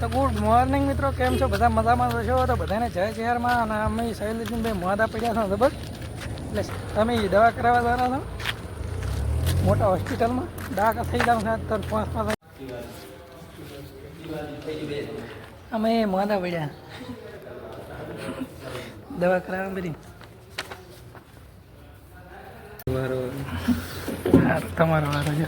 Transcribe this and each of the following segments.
તો good morning મિત્રો કેમ છો? બધા મજામાં છો? તો બધાને જય શહેરમાં અને અમે શૈલેષભાઈ મોડા પડ્યા છો બસ એટલે તમે દવા કરાવવા જવાના છો. મોટા હોસ્પિટલમાં. ડાકા થઈ જાવ સાત તો પાંચ પાંચ અમે મોડા પડ્યા દવા કરાવવા બધી. તમારો વારો છે.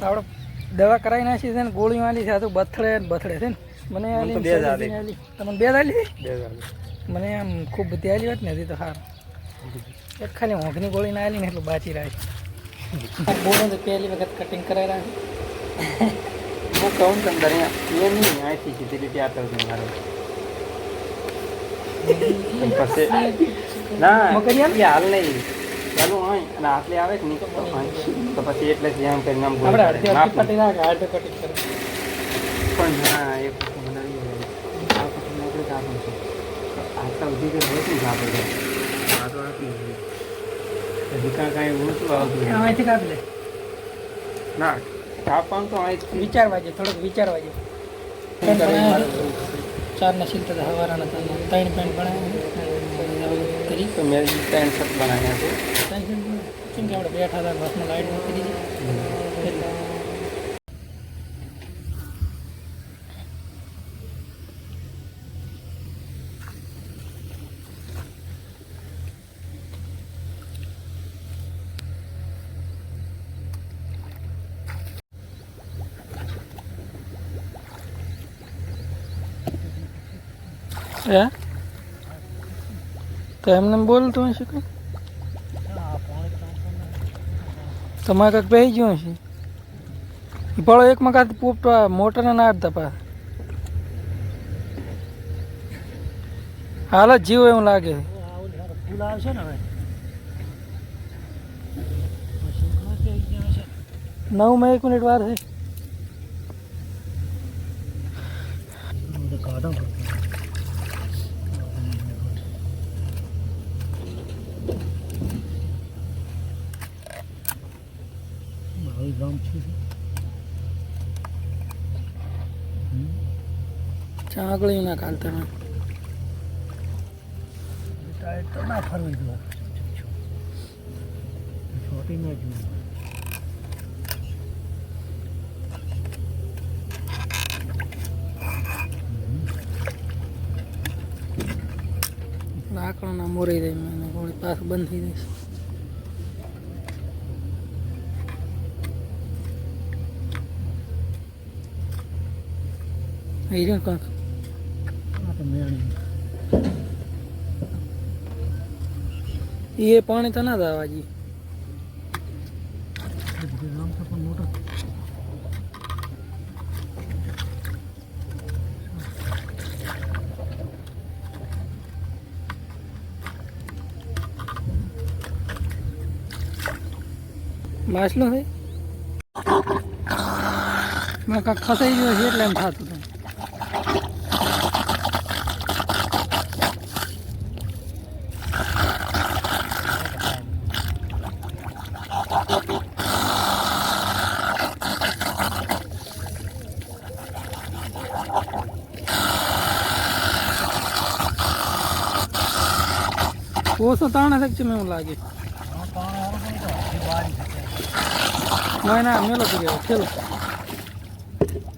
આપણે દવા કરાવી નાખી છે ને ગોળી આલી છે આ તો બથડે બથડે છે ને. મને આલી બે જ આલી. તમને બે જ આલી? મને આમ ખૂબ બધી આલી હોત ને હજી તો સારું એક ખાલી ઊંઘની ગોળી ના આલી ને એટલું બાચી રાખી. બોલો તો પહેલી વખત કટિંગ કરાવી રાખી. હું કહું તમને અહીંયા એ નહીં અહીંથી સીધી રીતે આપે છે મારે. પછી ના હાલ નહીં. ચાલુ હોય અને આટલે આવે કે નહીં તો પછી એટલે જ એમ કરીને આમ કરે. પણ ના એ આટલા સુધી કે હોય શું આપે છે? આ તો આપી. કાંઈ કાંઈ એવું નતું આવતું ના. કાપવાનું તો. વિચારવા છે થોડુંક વિચારવા છે શું કરે ચાર ના સિલતા હવારાના ત્રણ પેન્ટ બનાવ્યા. કરી તો મેં ત્રણ શર્ટ બનાવ્યા છે. ત્રણ કેમ કે આપણે બેઠા હતા બસમાં લાઈટ મૂકી દીધી. હે? તો એમને બોલતું હશે કંઈ? તમારે કાંઈક પહેરી ગયું હશે? એ ફળો એક મકાન પોપટો મોટર ના આપતા પા હાલ જ જીવ એવું લાગે ફૂલ આવશે ને હવે નવમાં એક મિનિટ વાર છે કાઢો મારું ગામ છે? ચાંગળી ના કાલતા ના ટાયર તો ના ફરવી દો છોટી ના જુઓ લાકડો ના મોરાઈ જાય મને ગોળી પાછું બંધ થઈ જશે. એ રહ્યું કાંક. એ પાણી તો ના જ આવવા જોઈએ એ બધું ગામ તો પણ મોટો માછલો મેં કાંક ખસાઈ ગયો છે એટલે એમ થતું હતું. પણ તો હજી બારી શકે ના મેલો કરી ચલો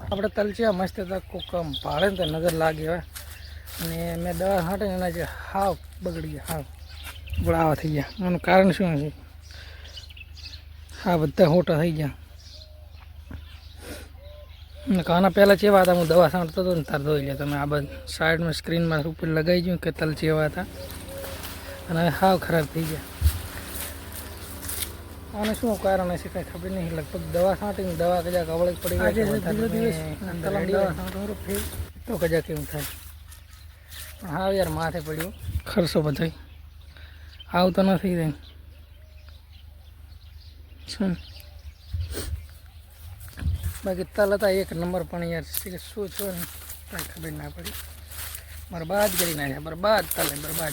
આપણે તલચિયા મસ્ત હતા કોકમ ભાડે ને તો નજર લાગે હવે અને મેં દવા હાટે એના જે હાવ બગડી ગયા હાવ બળાવા થઈ ગયા એનું કારણ શું છે હા બધા હોટા થઈ ગયા કાના પહેલાં ચેવા હતા હું દવા છાંટતો હતો ને તાર ધોઈ લે તમે આ બધા સાઈડમાં સ્ક્રીનમાં ઉપર લગાવી ગયું કે તલ ચેવા હતા અને હવે હાવ ખરાબ થઈ ગયા. આને શું કારણ હશે કઈ ખબર નહીં. લગભગ દવા છાંટીને દવા કદાચ અવળે પડી ગઈ તો છે. તમે કદાચ એવું થાય. પણ હા યાર માથે પડ્યું. ખર્ચો બધો. આવતો નથી શું બાકી તલ હતા એક નંબર પણ યાર શી- શું છો ને કાંઈ ખબર ના પડી. બરબાદ કરી નાખ્યા. બરબાદ તલે બરબાદ.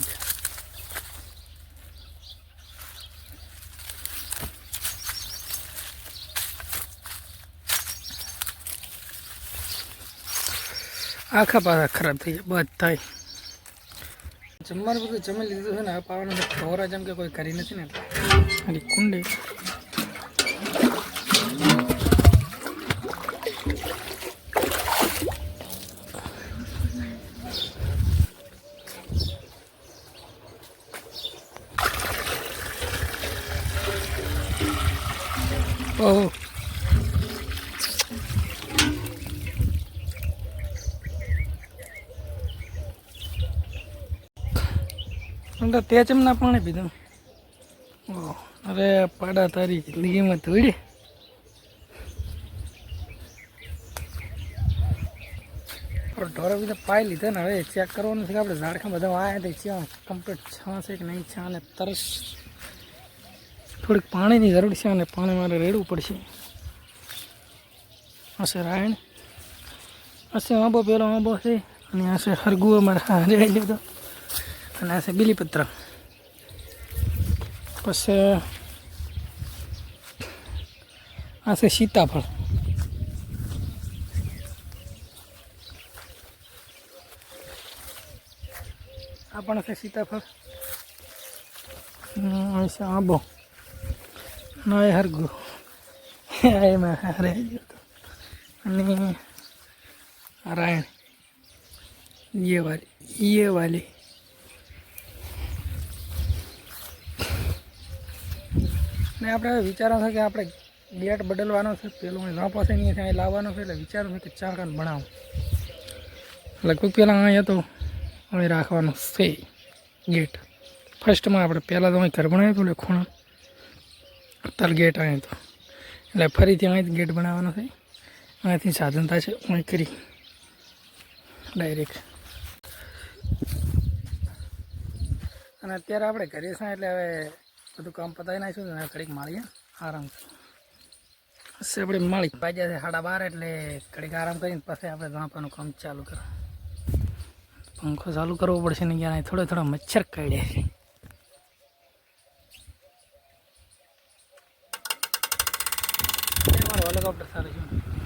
આખા પાછા ખરાબ થઈ બધ થાય. જમવાનું બધું જમી લીધું છે ને આ પાવાનું ખોરા જેમ કે કોઈ કરી નથી ને. અને કુંડી. ઓહો. હું તો ચમના પાણી પીધું. ઓહ, અરે પાડા તારી જિંદગીમાં તોડી ઢોરો બીજા પાઈ લીધા ને હવે ચેક કરવાનું છે કે આપણે ઝાડખા બધા આવ્યા તે છે કમ્પ્લીટ છાં કે નહીં છાં અને તરસ. થોડીક પાણીની જરૂર છે અને પાણી મારે રેડવું પડશે. હશે રાયણ. હશે આંબો પેલો આંબો છે અને હશે હરગુઓ મારે હા રેડી લીધો. અને આ છે બીલીપત્ર પછી આ છે સીતાફળ આ પણ છે સીતાફળ હમ, આ છે આંબો ના એ હરગુ એમાં હારે ગયો હતો. અને આ રાયણ ये वाली ये वाली ને આપણે વિચારો છે કે આપણે ગેટ બદલવાનો છે, પેલું ના પાસે નહીં છે અહીં લાવવાનો છે, એટલે વિચારું છે કે કાન બનાવું. લગભગ પહેલાં અહીંયા તો અહીં રાખવાનું છે ગેટ. ફર્સ્ટમાં આપણે પહેલાં તો અહીં ઘર બનાવ્યું હતું, એટલે ખૂણા. અત્યારે ગેટ અહીં તો એટલે ફરીથી અહીં ગેટ બનાવવાનો છે. અહીંથી સાધન થશે અહીં કરી. ડાયરેક્ટ અને અત્યારે આપણે ઘરે છે એટલે હવે બધું કામ પતાવી નાખ્યું છે કડીક માળીએ, આરામ હશે આપણે માળી વાગ્યા છે સાડા બાર એટલે કડીક આરામ કરીને પછી આપણે ગાંપાનું કામ ચાલુ કરો પંખો ચાલુ કરવો પડશે ને ક્યાં થોડો થોડો મચ્છર કાઢ્યા છે. હેલિકોપ્ટર સારું છે.